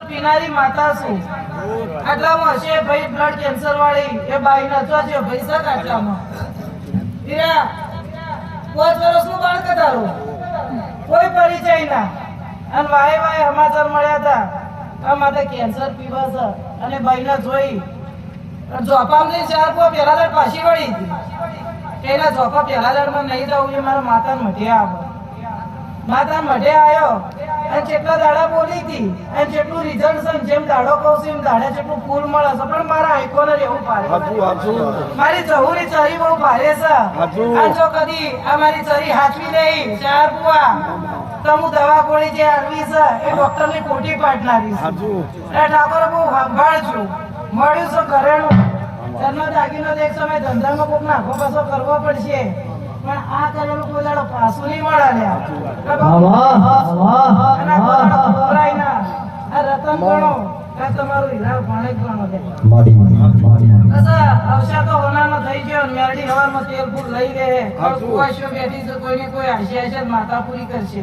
પીનારી માતા છું. આટલામાં હશે ભાઈ બ્લડ કેન્સર વાળી. એ બાઈ નચવા છે ભાઈ સક આટલામાં. હીરા, પાંચ વર્ષનું બાળક તારું. કોઈ પરિચય ના. અને વાય વાય સમાચાર મળ્યા હતા. આ માથે કેન્સર પીવા છે. અને બાઈને જોઈ. જોપામાં ચાર દાડ પાછી વળી હતી. કે એના જોપા પહેલા દાડમાં નહીં જવું એ મારા માતા મઢે આવો માતા મઢે આવ્યો અને જેટલા દાડા બોલી હતી. અને જેટલું રિઝલ્ટ છે જેમ દાડો કહું છું એમ દાડા જેટલું ફૂલ મળે છે. પણ મારા આઈકોને એવું હાચું મારી જહુરી ચરી બહુ ભારે છે. હાચું. જો કદી આ મારી ચરી હાચવી નહીં. ચાર પુઆ તો હું દવા ગોળી જે આલવી છે એ ડોક્ટરની ખોટી પાડનારી છે. ઠાકોર બહુ સંભાળજો મળ્યું છે ઘરેણું. ઘરનો દાગીનો એક સમય ધંધામાં કોક નાખો પાછો કરવો પડશે. પણ આ કરેલું કોઈ દાડો પાછું નહીં મળે અને આ કોઈ રતન ગણો આ તમારું હીરા ભાણે જ માડી માડી કશા અવસર તો હોનાનો થઈ ગયો ને મેરડી હવારમાં તેલ ફૂલ લઈ રહે. કોઈ બેઠી છે કોઈને કોઈ આશી આશી માતા પૂરી કરશે.